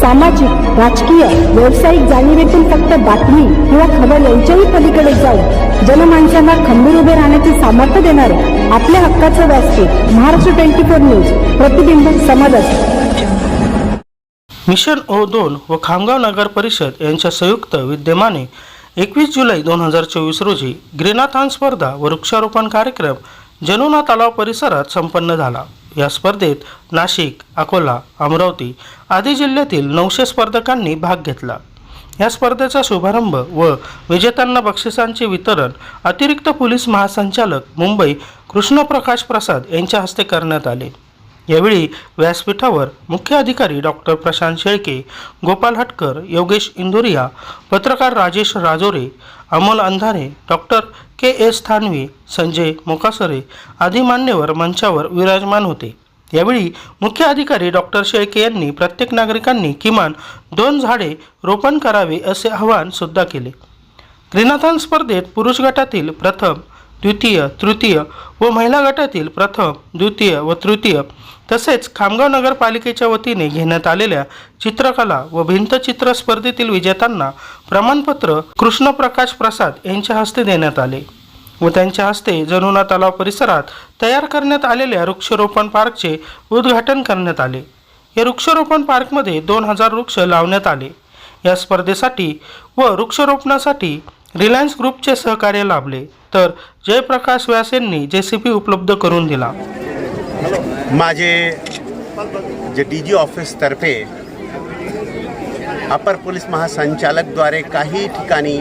सामाजिक राजकीय व्यावसायिक जाणीवेतून फक्त बातमी किंवा खबर यांच्याही पलीकडे जाऊन जनमानसांना खंबीर उभे राहण्याचे सामर्थ्य देणारे आपल्या हक्काचं व्यासपीठ महाराष्ट्र ट्वेंटी फोर न्यूज प्रतिबिंब समाजात मिशन ओ दोन व खामगाव नगर परिषद यांच्या संयुक्त विद्यमाने एकवीस जुलै दोन हजार चोवीस रोजी ग्रेनाथान स्पर्धा व वृक्षारोपण कार्यक्रम जनुना तलाव परिसरात संपन्न झाला. या स्पर्धेत नाशिक अकोला अमरावती आदी जिल्ह्यातील नऊशे स्पर्धकांनी भाग घेतला. या स्पर्धेचा शुभारंभ व विजेत्यांना बक्षिसांचे वितरण अतिरिक्त पोलीस महासंचालक मुंबई कृष्णप्रकाश प्रसाद यांच्या हस्ते करण्यात आले. यावेळी व्यासपीठावर मुख्य अधिकारी डॉक्टर प्रशांत शेळके गोपाल हटकर योगेश इंदुरिया पत्रकार Rajesh Rajore Amol Andhare doctor K S Thanvi Sanjay Mokasare आदी मान्यवर मंचावर विराजमान होते. यावेळी मुख्य अधिकारी डॉक्टर शेळके यांनी प्रत्येक नागरिकांनी किमान दोन झाडे रोपण करावे असे आवाहन सुद्धा केले. ग्रीनाथॉन स्पर्धेत पुरुष गटातील प्रथम द्वितीय तृतीय व महिला गटातील प्रथम द्वितीय व तृतीय तसेच खामगाव नगरपालिकेच्या वतीने घेण्यात आलेल्या चित्रकला व भिंतचित्र स्पर्धेतील विजेत्यांना प्रमाणपत्र कृष्णप्रकाश प्रसाद यांच्या हस्ते देण्यात आले व त्यांच्या हस्ते जनुना तलाव परिसरात तयार करण्यात आलेल्या वृक्षरोपण पार्कचे उद्घाटन करण्यात आले. या वृक्षरोपण पार्कमध्ये दोन हजार वृक्ष लावण्यात आले. या स्पर्धेसाठी व वृक्षरोपणासाठी रिलायन्स ग्रुपचे सहकार्य लाभले तर जयप्रकाश व्यास यांनी जे सी पी उपलब्ध करून दिला. माझे जे डी जी ऑफिसतर्फे अपर पोलीस महासंचालकद्वारे काही ठिकाणी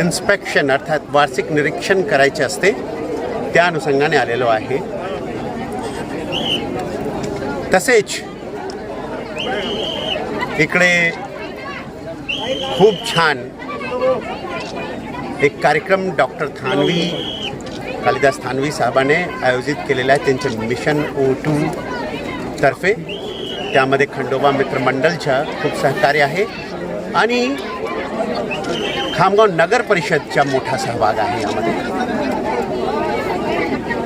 इन्स्पेक्शन अर्थात वार्षिक निरीक्षण करायचे असते त्या अनुषंगाने आलेलो आहे. तसेच इकडे खूप छान. एक कार्यक्रम डॉक्टर थानवी कालिदास थानवी साहेबाने आयोजित केलेला आहे. त्यांचं मिशन ओ टू तर्फे. त्यामध्ये खंडोबा मित्रमंडळच्या खूप सहकार्य आहे. आणि खामगाव नगर परिषदचा मोठा सहभाग आहे यामध्ये.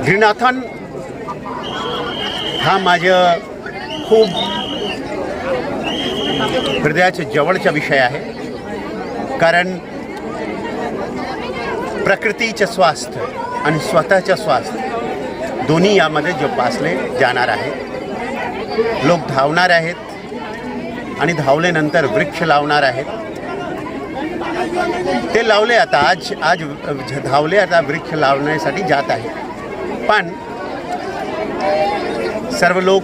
ग्रीनाथन हा माझं खूप हृदयाच्या जवळचा विषय आहे. कारण प्रकृतीचं स्वास्थ्य आणि स्वतःचं स्वास्थ्य दोन्ही यामध्ये जोपासले जाणार आहेत लोक धावणार आहेत आणि धावल्यानंतर वृक्ष लावणार आहेत. ते लावले आता आज आज धावले आता वृक्ष लावण्यासाठी जात आहे पण सर्व लोक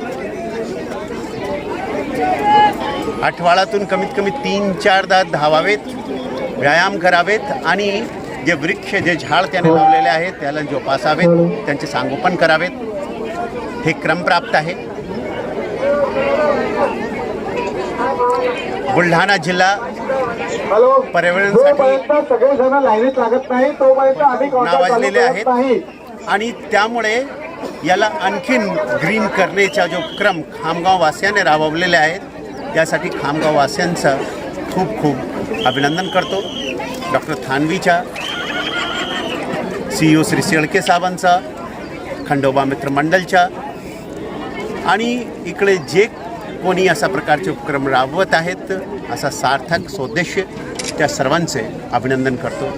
आठवड्यातून कमीत कमी तीन चारदा धावावेत. व्यायाम करावेत आणि जे वृक्ष जे झाड त्याने लावलेले आहेत त्याला जोपासावेत त्यांचे संगोपन करावेत. हे क्रमप्राप्त आहे. बुलढाणा जिल्हा पर्यावरणासाठी नावाजलेले आहेत. आणि त्यामुळे याला आणखीन ग्रीन करण्याचा जो क्रम खामगाव वासियाने राबवलेला आहे यासाठी खामगाव वासियांचं खूप खूप अभिनंदन करतो. डॉक्टर थानवीच्या सी ओ श्री शेळके साहेबांचा खंडोबा मित्र आणि इकडे जे कोणी अशा प्रकारचे उपक्रम राबवत आहेत असा सार्थक स्वदेश त्या सर्वांचे अभिनंदन करतो.